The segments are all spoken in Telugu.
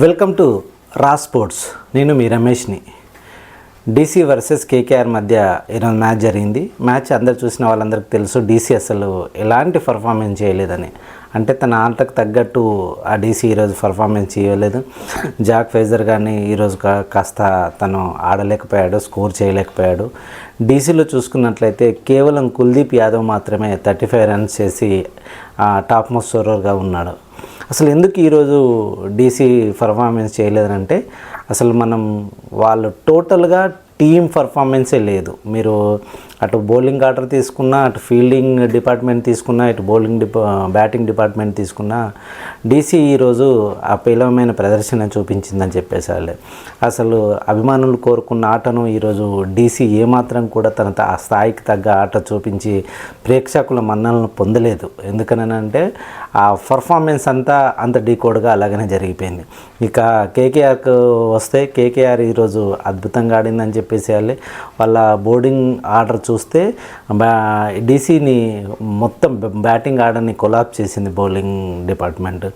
వెల్కమ్ టు రా స్పోర్ట్స్. నేను మీ రమేష్ని. డీసీ వర్సెస్ కేకేఆర్ మధ్య ఈరోజు మ్యాచ్ జరిగింది. మ్యాచ్ అందరు చూసిన వాళ్ళందరికీ తెలుసు డీసీ అసలు ఎలాంటి పర్ఫార్మెన్స్ చేయలేదని. అంటే తన ఆటకు తగ్గట్టు ఆ డీసీ ఈరోజు పర్ఫార్మెన్స్ చేయలేదు. జాక్ ఫేజర్ కానీ ఈరోజు కా- కాస్త తను ఆడలేకపోయాడు స్కోర్ చేయలేకపోయాడు. డీసీలో చూసుకున్నట్లయితే కేవలం కుల్దీప్ యాదవ్ మాత్రమే థర్టీ ఫైవ్ రన్స్ చేసి టాప్ మోస్ట్ స్కోరర్గా ఉన్నాడు. అసలు ఎందుకు ఈరోజు డీసీ పర్ఫార్మెన్స్ చేయలేదంటే అసలు మనం వాళ్ళు టోటల్గా టీం పర్ఫార్మెన్సే లేదు. మీరు అటు బౌలింగ్ ఆర్డర్ తీసుకున్నా అటు ఫీల్డింగ్ డిపార్ట్మెంట్ తీసుకున్నా ఇటు బౌలింగ్ డిపా బ్యాటింగ్ డిపార్ట్మెంట్ తీసుకున్నా డీసీ ఈరోజు ఆ ప్రదర్శన చూపించిందని చెప్పేసాలి అసలు అభిమానులు కోరుకున్న ఆటను ఈరోజు డీసీ ఏమాత్రం కూడా తన ఆ స్థాయికి తగ్గ ఆట చూపించి ప్రేక్షకుల మన్నలను పొందలేదు. ఎందుకనంటే ఆ పర్ఫార్మెన్స్ అంతా అంత డీకోడ్గా అలాగనే జరిగిపోయింది. ఇక కేకేఆర్కు వస్తే కేకేఆర్ ఈరోజు అద్భుతంగా ఆడిందని చెప్పి వాళ్ళే వాళ్ళ బోర్డింగ్ ఆర్డర్ చూస్తే డీసీని మొత్తం బ్యాటింగ్ ఆర్డర్ని కొలాప్ చేసింది bowling department.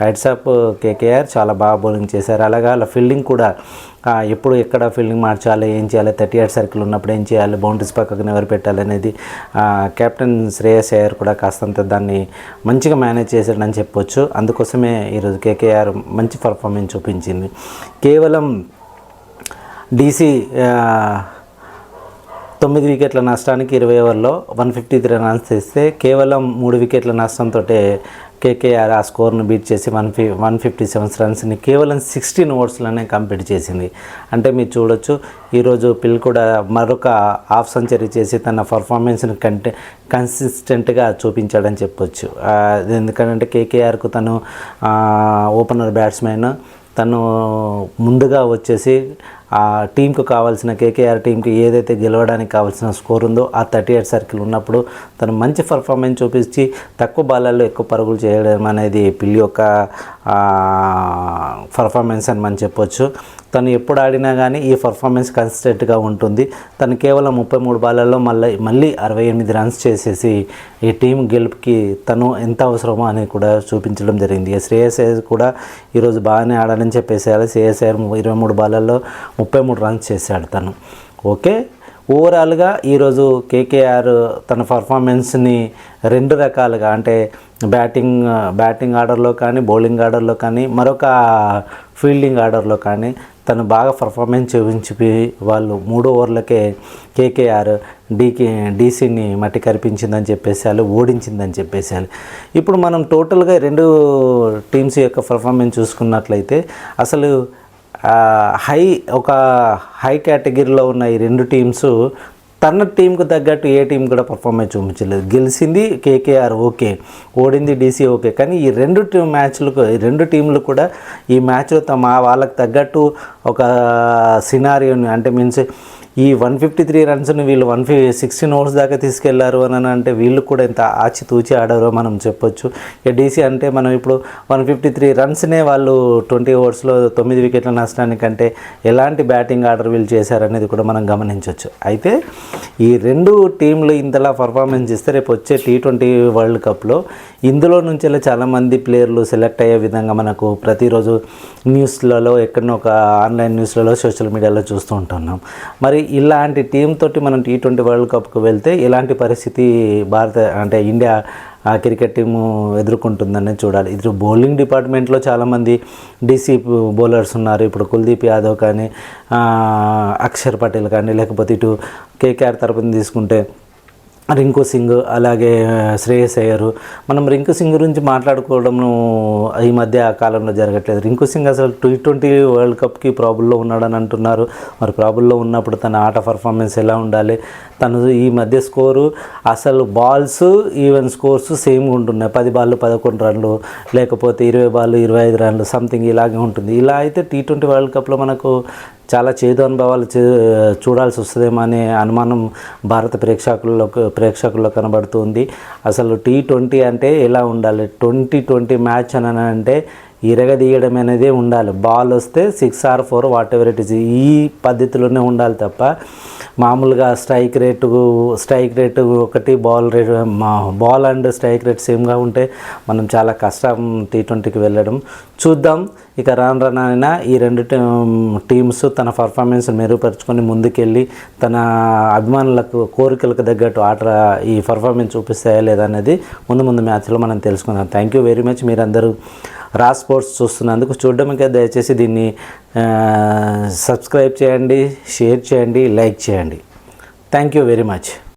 Heights of KKR చాలా బాగా బౌలింగ్ చేశారు. అలాగే వాళ్ళ ఫీల్డింగ్ కూడా ఎప్పుడు ఎక్కడ ఫీల్డింగ్ మార్చాలి ఏం చేయాలి థర్టీ ఎయిట్ సర్కిల్ ఉన్నప్పుడు ఏం చేయాలి బౌండరీస్ పక్కకు ఎవరు పెట్టాలి అనేది కెప్టెన్ శ్రేయస్ అయ్యర్ కూడా కాస్తంత దాన్ని మంచిగా మేనేజ్ చేశాడని చెప్పొచ్చు. అందుకోసమే ఈరోజు కేకేఆర్ మంచి పర్ఫార్మెన్స్ చూపించింది. కేవలం డీసీ తొమ్మిది వికెట్ల నష్టానికి ఇరవై ఓవర్లో వన్ ఫిఫ్టీ త్రీ రన్స్ తెస్తే కేవలం మూడు వికెట్ల నష్టంతో కేకేఆర్ ఆ స్కోర్ను బీట్ చేసి వన్ ఫి వన్ ఫిఫ్టీ సెవెన్ రన్స్ని కేవలం సిక్స్టీన్ ఓవర్స్లోనే కంప్లీట్ చేసింది. అంటే మీరు చూడొచ్చు ఈరోజు పిల్ కూడా మరొక హాఫ్ సెంచరీ చేసి తన పర్ఫార్మెన్స్ని కంటే కన్సిస్టెంట్గా చూపించాడని చెప్పొచ్చు. ఎందుకంటే కేకేఆర్కు తను ఓపెనర్ బ్యాట్స్మెన్ తను ముందుగా వచ్చేసి ఆ టీంకు కావాల్సిన కేకేఆర్ టీంకి ఏదైతే గెలవడానికి కావాల్సిన స్కోర్ ఉందో ఆ థర్టీ ఎయిట్ సర్కిల్ ఉన్నప్పుడు తను మంచి పర్ఫార్మెన్స్ చూపించి తక్కువ బాలల్లో ఎక్కువ పరుగులు చేయడం అనేది పిల్లి యొక్క పర్ఫార్మెన్స్ అని మనం చెప్పొచ్చు. తను ఎప్పుడు ఆడినా కానీ ఈ పర్ఫార్మెన్స్ కన్సిస్టెంట్గా ఉంటుంది. తను కేవలం ముప్పై మూడు బాలల్లో మళ్ళీ మళ్ళీ అరవై ఎనిమిది రన్స్ చేసేసి ఈ టీం గెలుపుకి తను ఎంత అవసరమో అని కూడా చూపించడం జరిగింది. శ్రేయస్ కూడా ఈరోజు బాగానే ఆడాలని చెప్పేసి శ్రేయస్ ఇరవై మూడు బాలల్లో ముప్పై మూడు రన్స్ చేశాడు తను. ఓకే? ఓవరాల్గా ఈరోజు కేకేఆర్ తన పర్ఫార్మెన్స్ని రెండు రకాలుగా అంటే బ్యాటింగ్ బ్యాటింగ్ ఆర్డర్లో కానీ బౌలింగ్ ఆర్డర్లో కానీ మరొక ఫీల్డింగ్ ఆర్డర్లో కానీ తను బాగా పర్ఫార్మెన్స్ చూపించి వాళ్ళు మూడు ఓవర్లకే కేకేఆర్ డీకే డీసీని మట్టి కరిపించిందని చెప్పేసాలు ఓడించిందని చెప్పేసాలు ఇప్పుడు మనం టోటల్గా రెండు టీమ్స్ యొక్క పర్ఫార్మెన్స్ చూసుకున్నట్లయితే అసలు హై ఒక హై కేటగిరీలో ఉన్న ఈ రెండు టీమ్స్ తన టీంకు తగ్గట్టు ఏ టీం కూడా పర్ఫార్మెన్స్ చూపించలేదు. గెలిచింది కేకేఆర్ ఓకే ఓడింది డీసీ ఓకే. కానీ ఈ రెండు టీం మ్యాచ్లకు ఈ రెండు టీంలు కూడా ఈ మ్యాచ్లో తమ వాళ్ళకి తగ్గట్టు ఒక సినారియోని అంటే మీన్స్ ఈ వన్ ఫిఫ్టీ త్రీ రన్స్ని వీళ్ళు వన్ ఫి సిక్స్టీన్ ఓవర్స్ దాకా తీసుకెళ్ళారు అని అంటే వీళ్ళు కూడా ఎంత ఆచితూచి ఆడారో మనం చెప్పొచ్చు. ఇక డీసీ అంటే మనం ఇప్పుడు వన్ ఫిఫ్టీ త్రీ రన్స్నే వాళ్ళు ట్వంటీ ఓవర్స్లో తొమ్మిది వికెట్ల నష్టానికంటే ఎలాంటి బ్యాటింగ్ ఆర్డర్ వీళ్ళు చేశారనేది కూడా మనం గమనించవచ్చు అయితే ఈ రెండు టీంలు ఇంతలా పర్ఫార్మెన్స్ ఇస్తే రేపు వచ్చే టీ ట్వంటీ వరల్డ్ కప్లో ఇందులో నుంచి చాలామంది ప్లేయర్లు సెలెక్ట్ అయ్యే విధంగా మనకు ప్రతిరోజు న్యూస్లలో ఎక్కడనో ఒక ఆన్లైన్ న్యూస్లలో సోషల్ మీడియాలో చూస్తూ ఉంటున్నాం. మరి ఇలాంటి టీంతో తోటి మనం టీ ట్వంటీ వరల్డ్ కప్కి వెళ్తే ఇలాంటి పరిస్థితి భారత అంటే ఇండియా ఆ క్రికెట్ టీము ఎదుర్కొంటుందని చూడాలి. ఇది బౌలింగ్ డిపార్ట్మెంట్లో చాలామంది డీసీ బౌలర్స్ ఉన్నారు. ఇప్పుడు కుల్దీప్ యాదవ్ కానీ అక్షర్ పటేల్ కానీ లేకపోతే ఇటు కేకేఆర్ తరపున తీసుకుంటే రింకు సింగ్ అలాగే శ్రేయస్ అయ్యారు. మనం రింకు సింగ్ గురించి మాట్లాడుకోవడం ఈ మధ్య కాలంలో జరగట్లేదు. రింకు సింగ్ అసలు టీ ట్వంటీ వరల్డ్ కప్కి ప్రాబుల్లో ఉన్నాడని అంటున్నారు. మరి ప్రాబుల్లో ఉన్నప్పుడు తన ఆట పర్ఫార్మెన్స్ ఎలా ఉండాలి? తను ఈ మధ్య స్కోరు అసలు బాల్స్ ఈవెన్ స్కోర్స్ సేమ్గా ఉంటున్నాయి. పది బాళ్ళు పదకొండు రన్లు లేకపోతే ఇరవై బాళ్ళు ఇరవై ఐదు రన్లు సంథింగ్ ఇలాగే ఉంటుంది. ఇలా అయితే టీ ట్వంటీ వరల్డ్ కప్లో మనకు చాలా చేదు అనుభవాలు చూడాల్సి వస్తుందేమో అనే అనుమానం భారత ప్రేక్షకుల్లో ప్రేక్షకుల్లో కనబడుతుంది అసలు టీ ట్వంటీ అంటే ఎలా ఉండాలి? ట్వంటీ ట్వంటీ మ్యాచ్ అని అంటే ఇరగదీయడం అనేది ఉండాలి. బాల్ వస్తే six or four whatever it ఈ పద్ధతిలోనే ఉండాలి తప్ప మామూలుగా స్ట్రైక్ రేటు స్ట్రైక్ రేటు ఒకటి బాల్ రేట్ మా బాల్ అండ్ స్ట్రైక్ రేట్ సేమ్గా ఉంటే మనం చాలా కష్టం టీ ట్వంటీకి వెళ్ళడం. చూద్దాం. ఇక రాను రానైనా ఈ రెండు టీ- టీమ్స్ తన పర్ఫార్మెన్స్ మెరుగుపరుచుకొని ముందుకెళ్ళి తన అభిమానులకు కోరికలకు తగ్గట్టు ఆట ఈ పర్ఫార్మెన్స్ చూపిస్తాయా లేదా అనేది ముందు ముందు మ్యాచ్లో మనం తెలుసుకుందాం. థ్యాంక్ యూ వెరీ మచ్ మీరందరూ. రా స్పోర్ట్స్ చూస్తున్నందుకు చూడడం దయచేసి దీన్ని సబ్స్క్రైబ్ చేయండి షేర్ చేయండి లైక్ చేయండి. Thank you very much